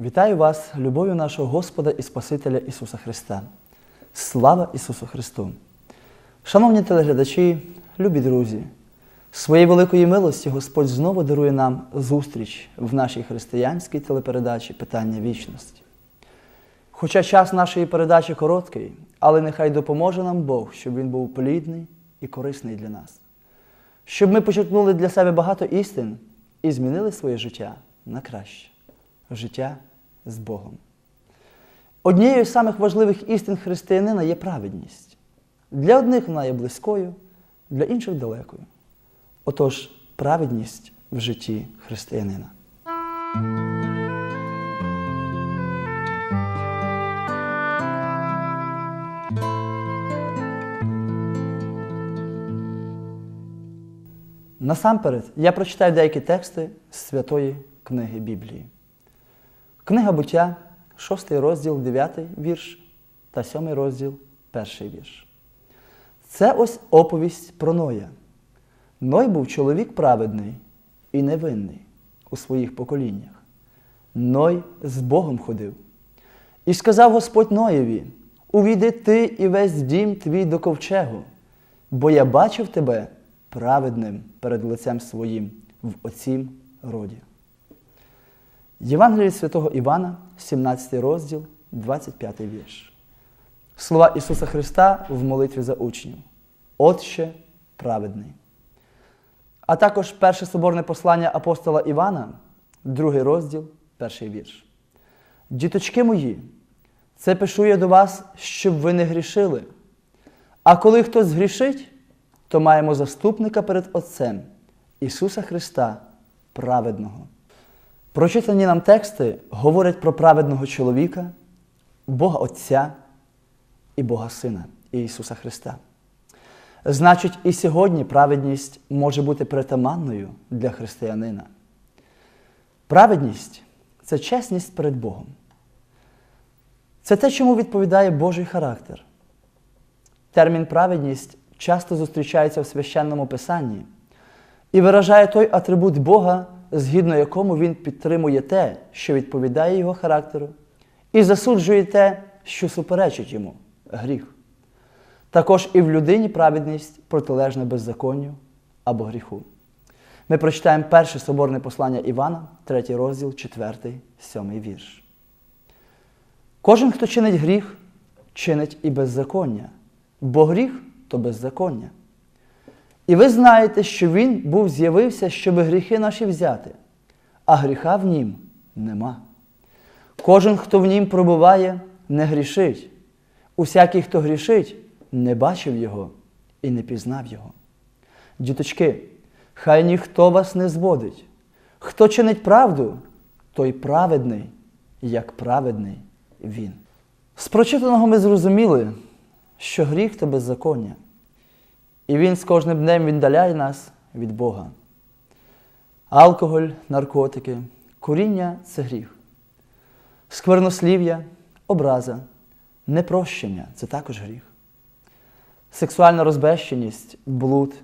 Вітаю вас, любов'ю нашого Господа і Спасителя Ісуса Христа. Слава Ісусу Христу! Шановні телеглядачі, любі друзі, своєї великої милості Господь знову дарує нам зустріч в нашій християнській телепередачі Питання вічності. Хоча час нашої передачі короткий, але нехай допоможе нам Бог, щоб він був плідний і корисний для нас, щоб ми почерпнули для себе багато істин і змінили своє життя на краще життя з Богом. Однією з самих важливих істин християнина є праведність. Для одних вона є близькою, для інших далекою. Отож, праведність в житті християнина. Насамперед, я прочитаю деякі тексти з святої книги Біблії. Книга буття, 6 розділ, 9 вірш та 7 розділ, 1 вірш. Це ось оповість про Ноя. Ной був чоловік праведний і невинний у своїх поколіннях. Ной з Богом ходив. І сказав Господь Ноєві: Увійди ти і весь дім твій до ковчегу, бо я бачив тебе праведним перед лицем своїм в оцім роді. Євангеліє святого Івана, 17 розділ, 25 вірш. Слова Ісуса Христа в молитві за учнів. Отче праведний. А також перше соборне послання апостола Івана, другий розділ, перший вірш. Діточки мої, це пишу я до вас, щоб ви не грішили. А коли хтось згрішить, то маємо заступника перед Отцем Ісуса Христа, праведного. Прочитані нам тексти говорять про праведного чоловіка, Бога Отця і Бога Сина Ісуса Христа. Значить, і сьогодні праведність може бути притаманною для християнина. Праведність це чесність перед Богом. Це те, чому відповідає Божий характер. Термін праведність часто зустрічається в священному писанні і виражає той атрибут Бога, згідно якому Він підтримує те, що відповідає Його характеру, і засуджує те, що суперечить йому гріх. Також і в людині праведність протилежна беззаконню або гріху. Ми прочитаємо перше соборне послання Івана, 3 розділ, 4, 7 вірш. Кожен, хто чинить гріх, чинить і беззаконня, бо гріх то беззаконня. І ви знаєте, що Він був з'явився, щоб гріхи наші взяти, а гріха в нім нема. Кожен, хто в нім пробуває, не грішить. Усякий, хто грішить, не бачив його і не пізнав його. Діточки, хай ніхто вас не зводить. Хто чинить правду, той праведний, як праведний він. З прочитаного ми зрозуміли, що гріх то беззаконня. І він з кожним днем віддаляє нас від Бога. Алкоголь, наркотики, куріння це гріх. Сквернослів'я, образа, непрощення це також гріх. Сексуальна розбещеність, блуд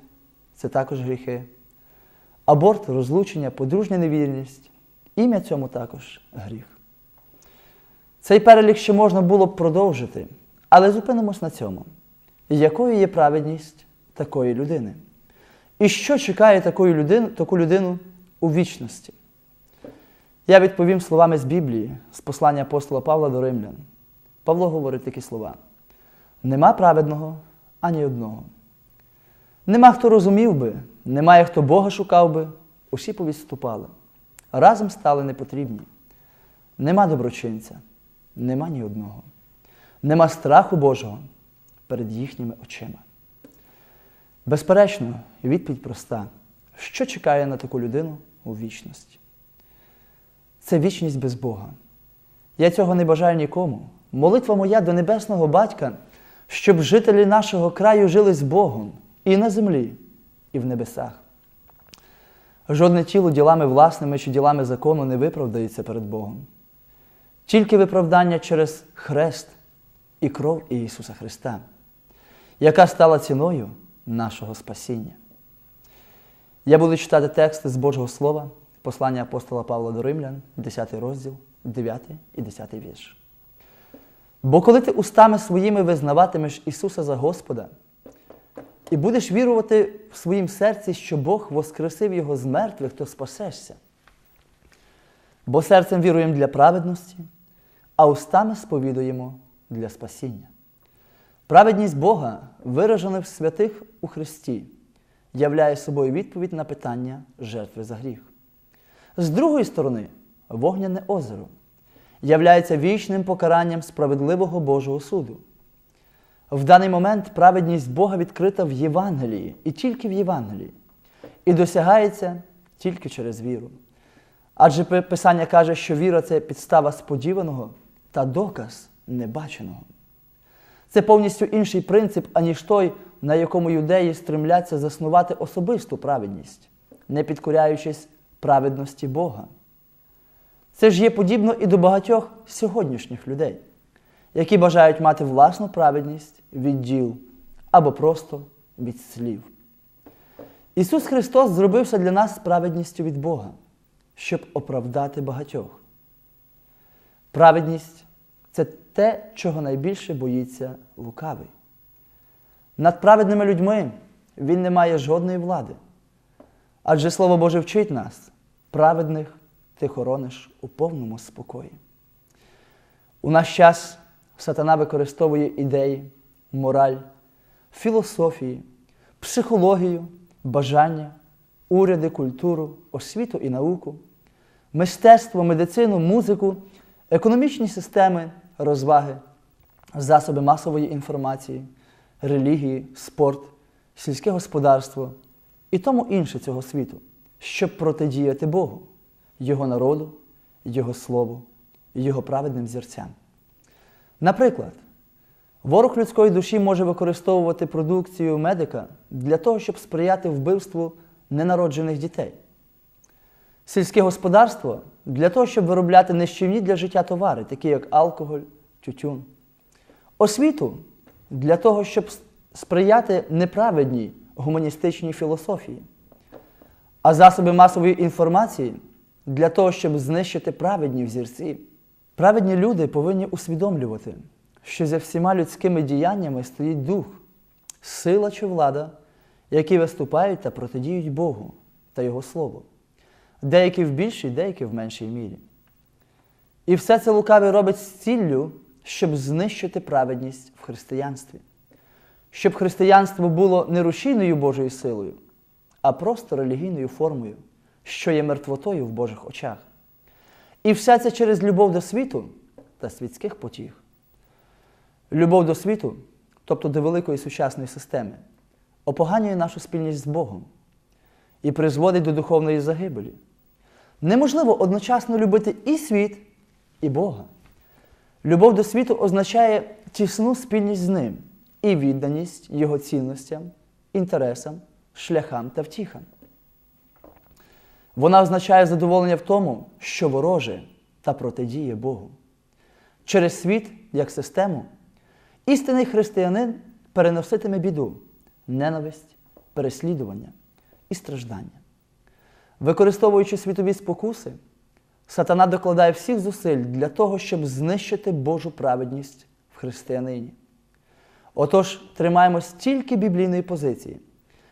це також гріхи. Аборт, розлучення, подружня невірність. Ім'я цьому також гріх. Цей перелік ще можна було б продовжити, але зупинимось на цьому. Якою є праведність такої людини? І що чекає таку людину, таку людину у вічності? Я відповім словами з Біблії, з послання апостола Павла до Римлян. Павло говорить такі слова: нема праведного ані одного. Нема хто розумів би, немає хто Бога шукав би, усі повідступали. Разом стали непотрібні. Нема доброчинця, нема ні одного. Нема страху Божого перед їхніми очима. Безперечно, відповідь проста. Що чекає на таку людину у вічності? Це вічність без Бога. Я цього не бажаю нікому. Молитва моя до Небесного Батька, щоб жителі нашого краю жили з Богом і на землі, і в небесах. Жодне тіло ділами власними чи ділами закону не виправдається перед Богом. Тільки виправдання через хрест і кров Ісуса Христа, яка стала ціною нашого спасіння. Я буду читати тексти з Божого Слова, послання апостола Павла до Римлян, 10 розділ, 9 і 10 вірш. Бо коли ти устами своїми визнаватимеш Ісуса за Господа і будеш вірувати в своїм серці, що Бог воскресив Його з мертвих, то спасешся. Бо серцем віруємо для праведності, а устами сповідуємо для спасіння. Праведність Бога, виражена в святих у Христі, являє собою відповідь на питання жертви за гріх. З другої сторони, вогняне озеро являється вічним покаранням справедливого Божого суду. В даний момент праведність Бога відкрита в Євангелії і тільки в Євангелії, і досягається тільки через віру. Адже Писання каже, що віра це підстава сподіваного та доказ небаченого. Це повністю інший принцип, аніж той, на якому юдеї стремляться заснувати особисту праведність, не підкоряючись праведності Бога. Це ж є подібно і до багатьох сьогоднішніх людей, які бажають мати власну праведність від діл або просто від слів. Ісус Христос зробився для нас праведністю від Бога, щоб оправдати багатьох. Праведність це те, чого найбільше боїться лукавий. Над праведними людьми він не має жодної влади. Адже Слово Боже вчить нас, праведних ти хорониш у повному спокої. У наш час сатана використовує ідеї, мораль, філософії, психологію, бажання, уряди, культуру, освіту і науку, мистецтво, медицину, музику, економічні системи, розваги, засоби масової інформації, релігії, спорт, сільське господарство і тому інше цього світу, щоб протидіяти Богу. Його народу, Його слову, Його праведним зірцям. Наприклад, ворог людської душі може використовувати продукцію медика для того, щоб сприяти вбивству ненароджених дітей. Сільське господарство для того, щоб виробляти нищівні для життя товари, такі як алкоголь, тютюн. Освіту для того, щоб сприяти неправедній гуманістичній філософії. А засоби масової інформації для того, щоб знищити праведні взірці. Праведні люди повинні усвідомлювати, що за всіма людськими діяннями стоїть дух, сила чи влада, які виступають та протидіють Богу та Його Слову, деякі в більшій, деякі в меншій мірі. І все це лукавий робить з ціллю, щоб знищити праведність в християнстві, щоб християнство було не рушійною Божою силою, а просто релігійною формою що є мертвотою в Божих очах. І все це через любов до світу та світських потіг. Любов до світу, тобто до великої сучасної системи, опоганює нашу спільність з Богом і призводить до духовної загибелі. Неможливо одночасно любити і світ, і Бога. Любов до світу означає тісну спільність з Ним і відданість Його цінностям, інтересам, шляхам та втіхам. Вона означає задоволення в тому, що вороже та протидіє Богу. Через світ, як систему, істинний християнин переноситиме біду, ненависть, переслідування і страждання. Використовуючи світові спокуси, сатана докладає всіх зусиль для того, щоб знищити Божу праведність в християнині. Отож, тримаємось тільки біблійної позиції,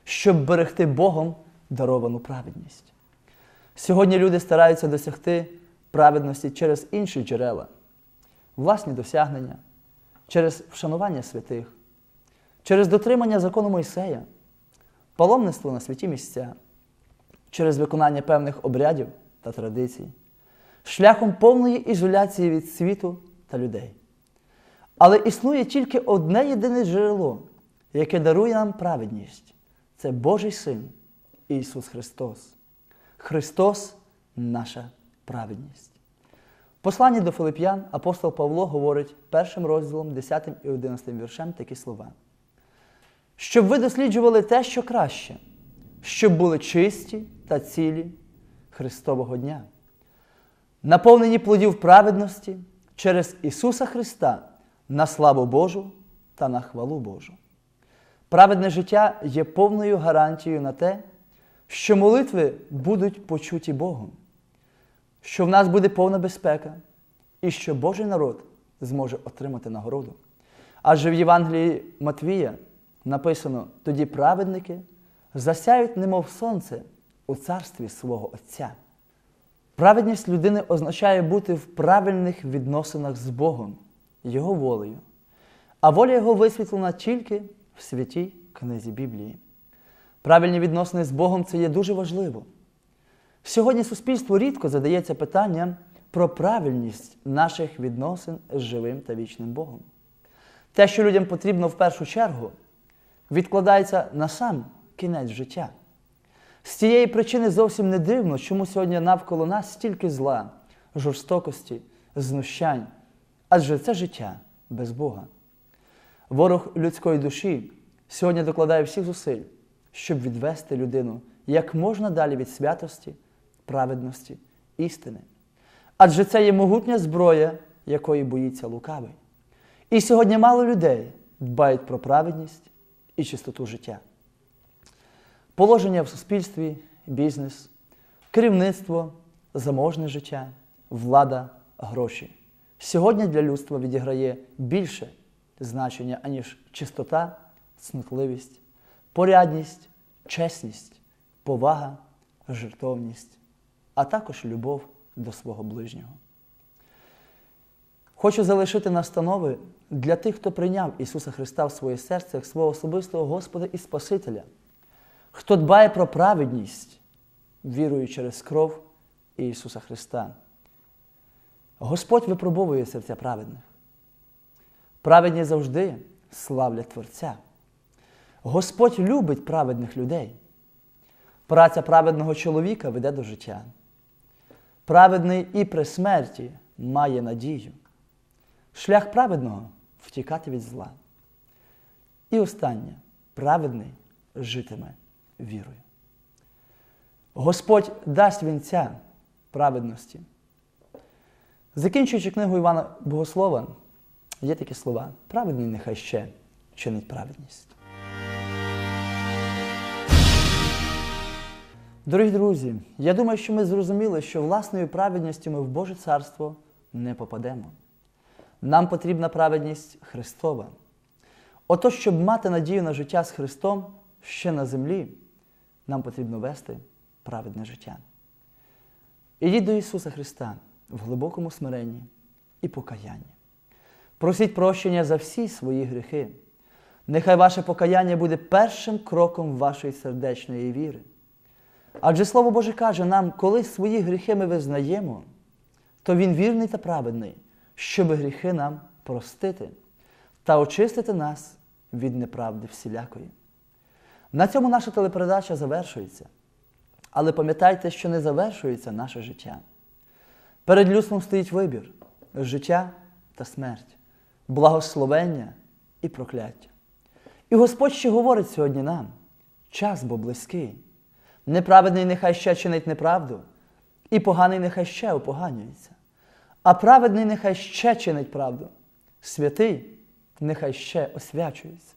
щоб берегти Богом даровану праведність. Сьогодні люди стараються досягти праведності через інші джерела, власні досягнення, через вшанування святих, через дотримання закону Мойсея, паломництво на святі місця, через виконання певних обрядів та традицій, шляхом повної ізоляції від світу та людей. Але існує тільки одне єдине джерело, яке дарує нам праведність це Божий Син Ісус Христос. Христос наша праведність. В посланні до Филип'ян апостол Павло говорить першим розділом 10 і 11 віршем такі слова. Щоб ви досліджували те, що краще, щоб були чисті та цілі Христового дня, наповнені плодів праведності через Ісуса Христа на славу Божу та на хвалу Божу. Праведне життя є повною гарантією на те, що молитви будуть почуті Богом, що в нас буде повна безпека і що Божий народ зможе отримати нагороду. Адже в Євангелії Матвія написано: тоді праведники засяють, немов сонце, у царстві свого Отця. Праведність людини означає бути в правильних відносинах з Богом, Його волею. А воля Його висвітлена тільки в святій книзі Біблії. Правильні відносини з Богом це є дуже важливо. Сьогодні суспільство рідко задається питанням про правильність наших відносин з живим та вічним Богом. Те, що людям потрібно в першу чергу, відкладається на сам кінець життя. З цієї причини зовсім не дивно, чому сьогодні навколо нас стільки зла, жорстокості, знущань, адже це життя без Бога. Ворог людської душі сьогодні докладає всіх зусиль, щоб відвести людину як можна далі від святості, праведності, істини. Адже це є могутня зброя, якої боїться лукавий. І сьогодні мало людей дбають про праведність і чистоту життя. Положення в суспільстві, бізнес, керівництво, заможне життя, влада, гроші. Сьогодні для людства відіграє більше значення, аніж чистота, цнотливість, порядність, чесність, повага, жертовність, а також любов до свого ближнього. Хочу залишити настанови для тих, хто прийняв Ісуса Христа в своє серце як свого особистого Господа і Спасителя, хто дбає про праведність, вірою через кров Ісуса Христа. Господь випробовує серця праведних. Праведні завжди славлять Творця. Господь любить праведних людей. Праця праведного чоловіка веде до життя. Праведний і при смерті має надію. Шлях праведного втікати від зла. І останнє праведний житиме вірою. Господь дасть вінця праведності. Закінчуючи книгу Івана Богослова, є такі слова: праведний нехай ще чинить праведність. Дорогі друзі, я думаю, що ми зрозуміли, що власною праведністю ми в Боже Царство не попадемо. Нам потрібна праведність Христова. Ото, щоб мати надію на життя з Христом ще на землі, нам потрібно вести праведне життя. Ідіть до Ісуса Христа в глибокому смиренні і покаянні. Просіть прощення за всі свої гріхи. Нехай ваше покаяння буде першим кроком вашої сердечної віри. Адже Слово Боже каже нам, коли свої гріхи ми визнаємо, то Він вірний та праведний, щоб гріхи нам простити та очистити нас від неправди всілякої. На цьому наша телепередача завершується. Але пам'ятайте, що не завершується наше життя. Перед людством стоїть вибір життя та смерть, благословення і прокляття. І Господь ще говорить сьогодні нам: час бо близький. Неправедний нехай ще чинить неправду, і поганий нехай ще опоганюється, а праведний нехай ще чинить правду, святий нехай ще освячується.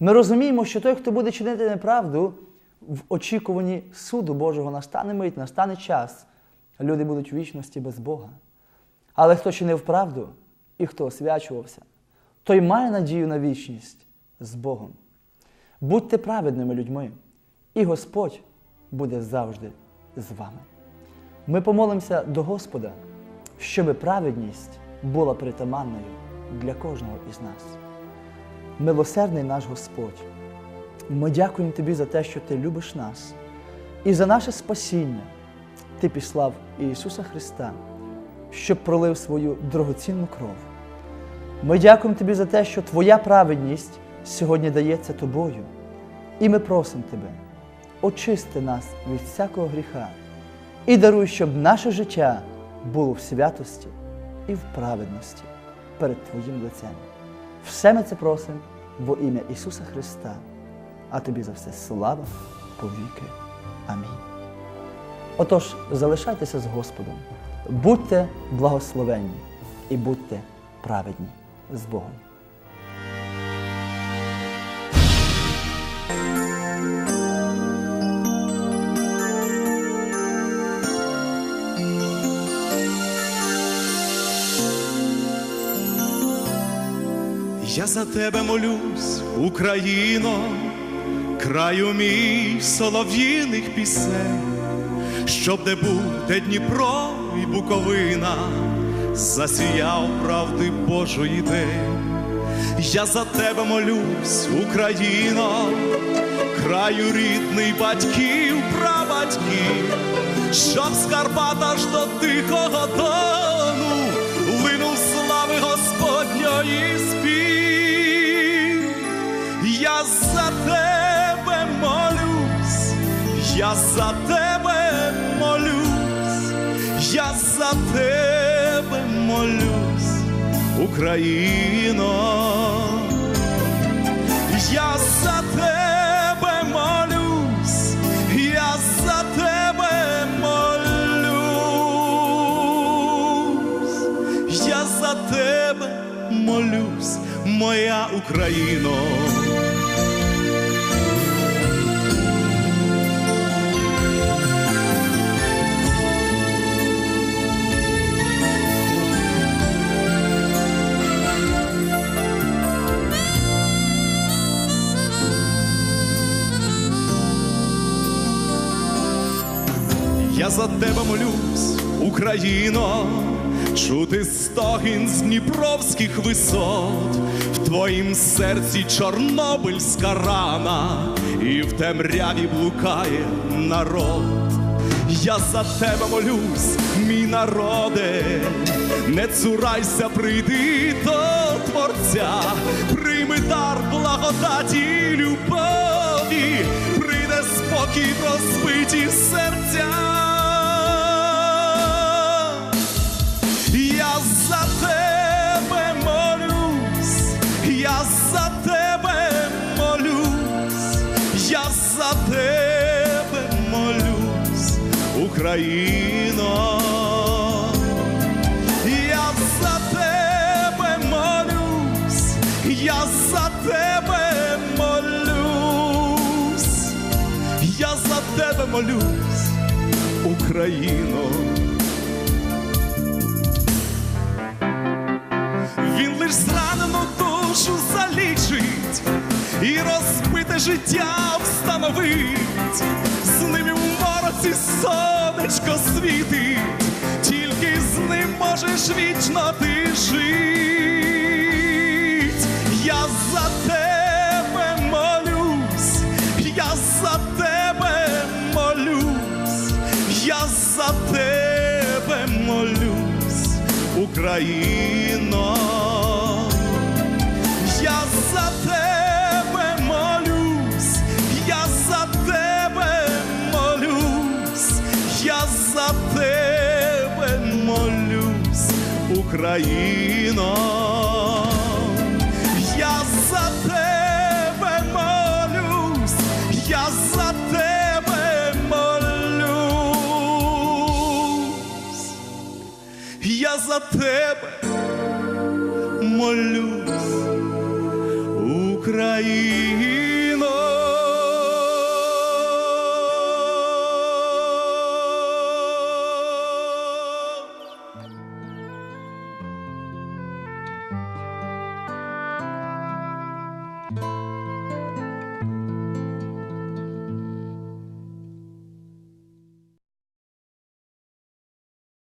Ми розуміємо, що той, хто буде чинити неправду, в очікуванні суду Божого настане мить, настане час, люди будуть в вічності без Бога. Але хто чинив правду і хто освячувався, той має надію на вічність з Богом. Будьте праведними людьми, і Господь буде завжди з вами. Ми помолимося до Господа, щоби праведність була притаманною для кожного із нас. Милосердний наш Господь, ми дякуємо Тобі за те, що Ти любиш нас, і за наше спасіння Ти післав Ісуса Христа, щоб пролив свою дорогоцінну кров. Ми дякуємо Тобі за те, що Твоя праведність сьогодні дається Тобою, і ми просимо Тебе очисти нас від всякого гріха і даруй, щоб наше життя було в святості і в праведності перед Твоїм лицем. Все ми це просимо во ім'я Ісуса Христа, а тобі за все слава повіки. Амінь. Отож, залишайтеся з Господом, будьте благословенні і будьте праведні з Богом. За тебе молюсь, Україно, краю мій солов'їних пісень, щоб де був, де Дніпро і Буковина, засіяв правди Божої день. Я за тебе молюсь, Україно, краю рідний батьків, прабатьків, щоб з Карпат аж до тихого дону линув слави Господньої спів. За тебе молюсь, я за тебе молюсь, я за тебе молюсь, Україно. Я за тебе молюсь, я за тебе молюсь, я за тебе молюсь, моя Україно. Я за тебе молюсь, Україно, чути стогін з дніпровських висот, в твоїм серці чорнобильська рана, і в темряві блукає народ. Я за тебе молюсь, мій народе, не цурайся, прийди до Творця, прийми дар благодаті любові, прийде спокій розбиті серця. За тебе молюсь, Україно. Я за тебе молюсь, я за тебе молюсь, я за тебе молюсь, Україно. Він лиш зранену душу залічить і розбите життя встановить. З ним і в мороці сонечко світить, тільки з ним можеш вічно ти жить. Я за тебе молюсь, я за тебе молюсь, я за тебе молюсь, Україно. Україно. Я за тебе молюсь, я за тебе молюсь. Я за тебе молюсь, Україна.